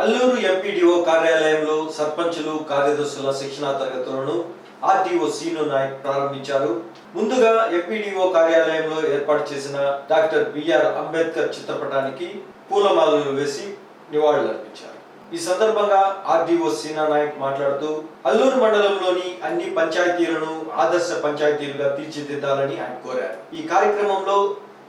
Alluri MPDO కార్యాలయంలో సర్పంచులు కార్యదర్శుల శిక్షణా తరగతులను ఆర్టీఓ సీను నాయక్ ప్రారంభించారు. ముందుగా ఎంపీడీఓ కార్యాలయంలో ఏర్పాటు చేసిన డాక్టర్ బిఆర్ అంబేద్కర్ చిత్రపటానికి పూలమాలలు వేసి నివాళులర్పించారు. ఈ సందర్భంగా ఆర్డీఓ సీనా నాయక్ మాట్లాడుతూ అల్లూరు మండలంలోని అన్ని పంచాయతీలను ఆదర్శ పంచాయతీలుగా తీర్చిదిద్దాలని ఆయన కోరారు. ఈ కార్యక్రమంలో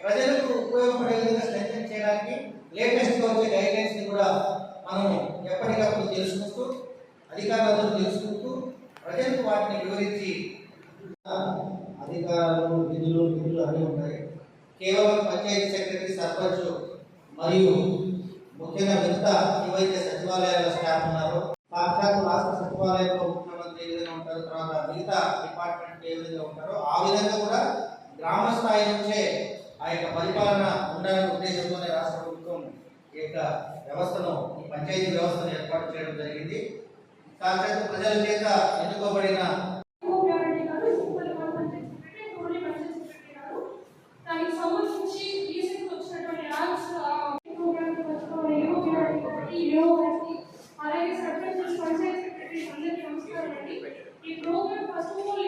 ప్రజలకు ఉపయోగపడే విధంగా స్ట్రెంగ్ చేయడానికి లేటెస్ట్గా వచ్చే గైడ్లైన్స్ని కూడా మనం ఎప్పటికప్పుడు తెలుసుకుంటూ అధికారులతో తెలుసుకుంటూ ప్రజలకు వాటిని వివరించి అధికారులు నిధులు నిధులు అన్నీ ఉంటాయి. కేవలం పంచాయతీ సెక్రటరీ సర్పంచ్ మరియు ముఖ్యంగా మిగతా ఏవైతే సచివాలయాల స్టాఫ్ ఉన్నారో. సాక్షాత్ రాష్ట్ర సచివాలయంలో ముఖ్యమంత్రి ఏ విధంగా ఉంటారో తర్వాత మిగతా డిపార్ట్మెంట్ ఏ విధంగా ఉంటారో ఆ విధంగా కూడా గ్రామ స్థాయి నుంచే ఆ యొక్క పరిపాలన ఉండాలనే ఉద్దేశంతోనే రాష్ట్ర ప్రభుత్వం ఈ యొక్క వ్యవస్థను ఈ పంచాయతీ వ్యవస్థను ఏర్పాటు చేయడం జరిగింది. కాకపోతే ప్రజల చేత ఎన్నుకోబడిన అలాగే సర్పంచ్ సెక్రటరీ అందరికీ నమస్కారం అండి. ఈ ప్రోగ్రామ్ ఫస్ట్ ఆఫ్ ఆల్